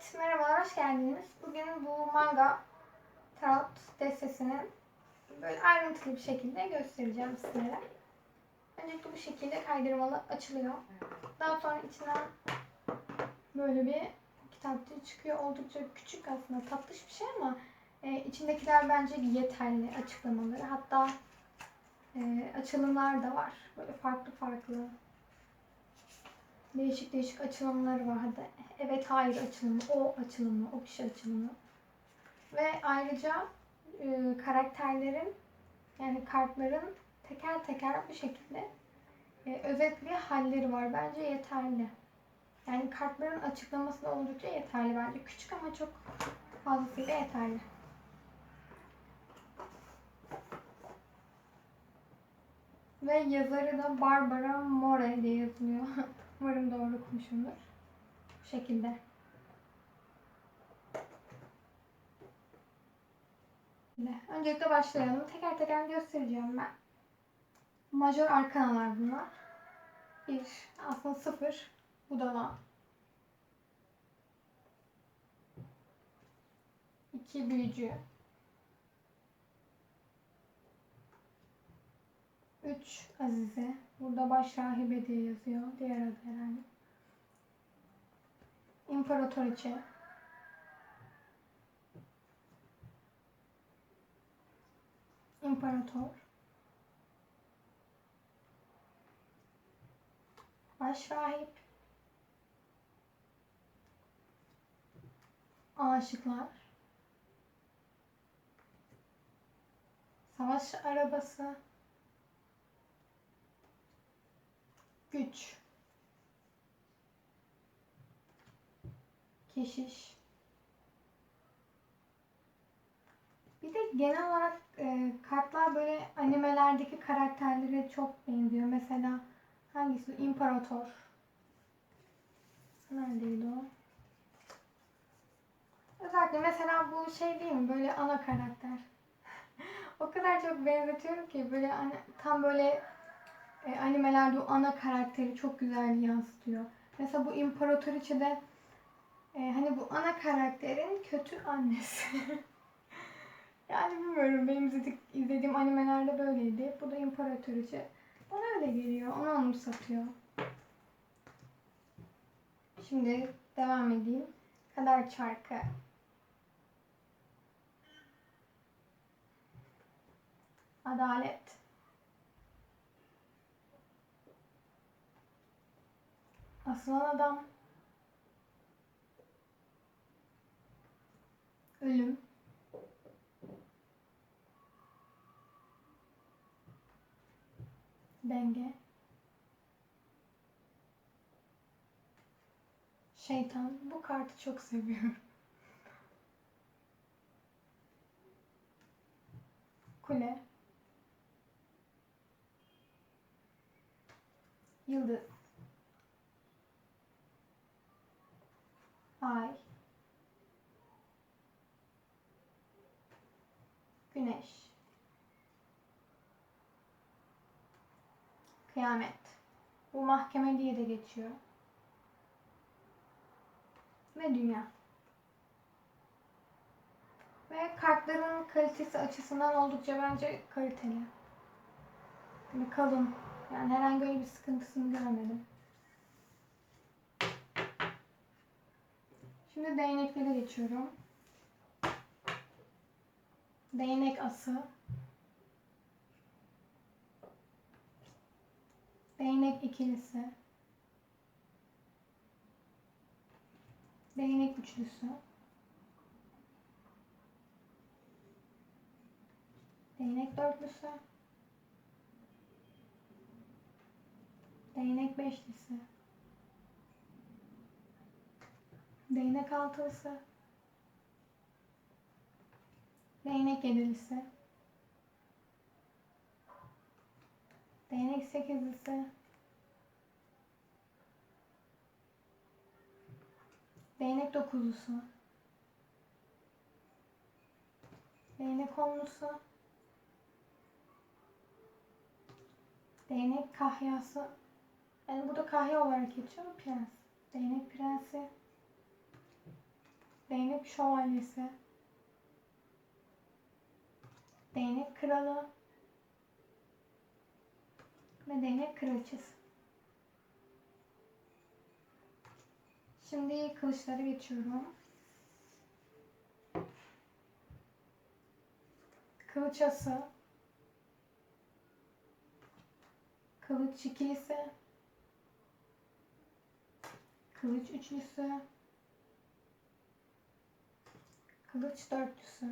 Evet, merhabalar, hoş geldiniz. Bugün bu manga tarot destesini böyle ayrıntılı bir şekilde göstereceğim sizlere. Öncelikle bu şekilde kaydırmalı açılıyor. Daha sonra içinden böyle bir kitapçık çıkıyor. Oldukça küçük aslında, tatlış bir şey ama e, içindekiler bence yeterli açıklamaları. Hatta e, açılımlar da var. Böyle farklı farklı Değişik değişik açılımları var. Hadi evet hayır açılımı, o açılımı, o kişi açılımı. Ve ayrıca e, karakterlerin yani kartların teker teker bu şekilde e, özet bir halleri var. Bence yeterli. Yani kartların açıklaması da oldukça yeterli bence. Küçük ama çok fazlasıyla yeterli. Ve yazarı da Barbara More diye yazılıyor. Umarım doğru okumuşumdur. Bu şekilde. Öncelikle başlayalım. Teker teker göstereceğim ben. Majör arkanalar bunlar. Bir, aslında sıfır. Budala. İki büyücü. Üç Azize. Burada baş rahibe diye yazıyor. Diğer adı herhalde. İmparatoriçe. İmparator. Baş rahip. Aşıklar. Savaş arabası. Güç. Keşiş. Bir de genel olarak e, kartlar böyle animelerdeki karakterlere çok benziyor. Mesela hangisi? İmparator. Neredeydi o? Özellikle mesela bu şey değil mi? Böyle ana karakter. o kadar çok benzetiyorum ki böyle hani tam böyle e, animelerde o ana karakteri çok güzel yansıtıyor. Mesela bu İmparatoriçe'de e, hani bu ana karakterin kötü annesi. yani bilmiyorum benim izledik, izlediğim animelerde böyleydi. Bu da İmparatoriçe. Bana öyle geliyor. Onu anımsatıyor. Şimdi devam edeyim. Kader çarkı. Adalet. Asılan adam. Ölüm. Denge. Şeytan. Bu kartı çok seviyorum. Kule. Yıldız. Ay. Güneş. Kıyamet. Bu mahkeme diye de geçiyor. Ve dünya. Ve kartların kalitesi açısından oldukça bence kaliteli. Yani kalın. Yani herhangi bir sıkıntısını görmedim. Şimdi değneklere geçiyorum. Değnek ası. Değnek ikilisi. Değnek üçlüsü. Değnek dörtlüsü. Değnek beşlisi. Değnek altılısı. Değnek yedilisi. Değnek sekizlisi. Değnek dokuzlusu. Değnek onlusu. Değnek kahyası. Yani burada kahya olarak geçiyor. Prens. Değnek prensi. Değnek şövalyesi. Değnek kralı. Ve değnek kraliçesi. Şimdi kılıçlara geçiyorum. Kılıç ası. Kılıç ikilisi. Kılıç üçlüsü. Kılıç dörtlüsü.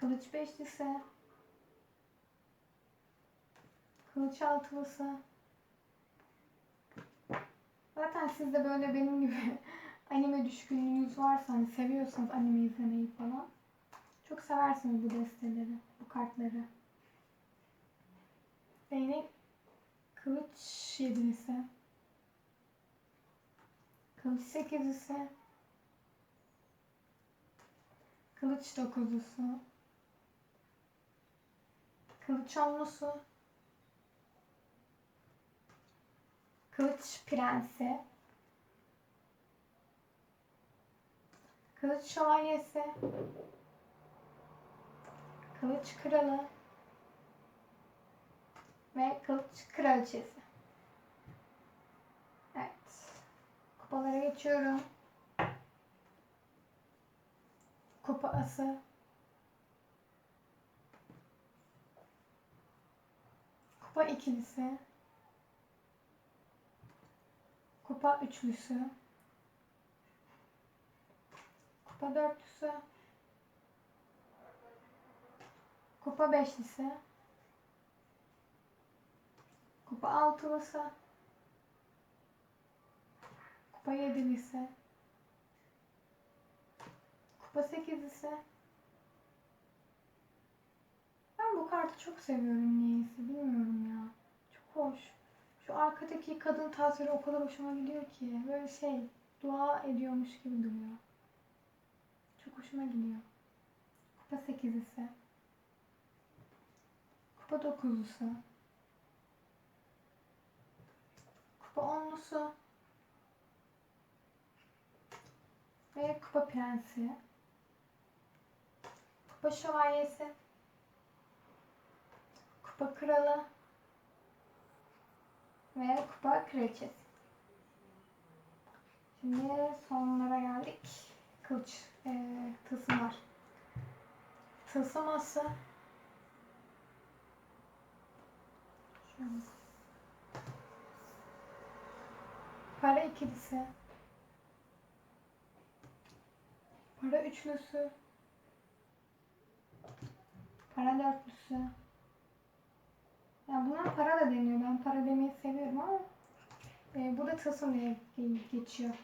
Kılıç beşlisi. Kılıç altılısı. Zaten siz de böyle benim gibi anime düşkünlüğünüz varsa hani seviyorsanız anime izlemeyi falan çok seversiniz bu desteleri, bu kartları. Değnek kılıç yedilisi. Kılıç sekizlisi. Kılıç dokuzlusu. Kılıç onlusu. Kılıç prensi. Kılıç şövalyesi. Kılıç kralı. Ve kılıç kraliçesi. Evet. Kupalara geçiyorum. Kupa ası. Kupa ikilisi. Kupa üçlüsü. Kupa dörtlüsü. Kupa beşlisi. Kupa altılısı. Kupa yedilisi. Kupa sekizlisi. Ben bu kartı çok seviyorum niyeyse bilmiyorum ya. Çok hoş. Şu arkadaki kadın tasviri o kadar hoşuma gidiyor ki. Böyle şey dua ediyormuş gibi duruyor. Çok hoşuma gidiyor. Kupa sekizlisi. Kupa dokuzlusu. Kupa onlusu. Ve kupa prensi. Kupa şövalyesi. Kupa kralı. Ve kupa kraliçesi. Şimdi sonlara geldik. Kılıç e, tılsımlar. Tılsım ası. Şöyle. Para ikilisi. Para üçlüsü. Para dörtlüsü. Ya buna para da deniyor. Ben para demeyi seviyorum ama e, burada tılsım diye ge- geçiyor.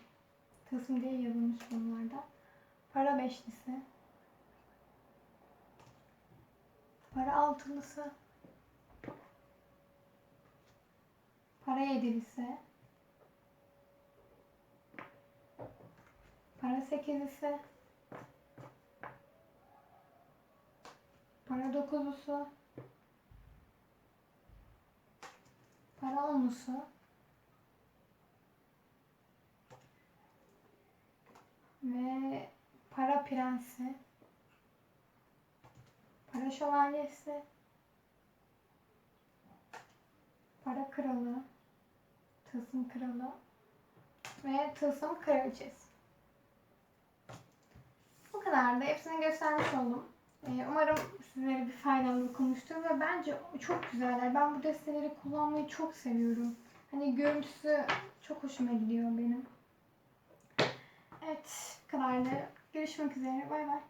Tılsım diye yazılmış bunlarda. Para beşlisi. Para altılısı. Para yedilisi. Para sekizlisi. Para dokuzlusu. Para onlusu. Ve para prensi. Para şövalyesi. Para kralı. Tılsım kralı. Ve tılsım kraliçesi. Bu kadar da hepsini göstermiş oldum. Ee, umarım sizlere bir faydalı konuştur ve bence çok güzeller. Ben bu desteleri kullanmayı çok seviyorum. Hani görüntüsü çok hoşuma gidiyor benim. Evet, bu kadar da. Görüşmek üzere. Bay bay.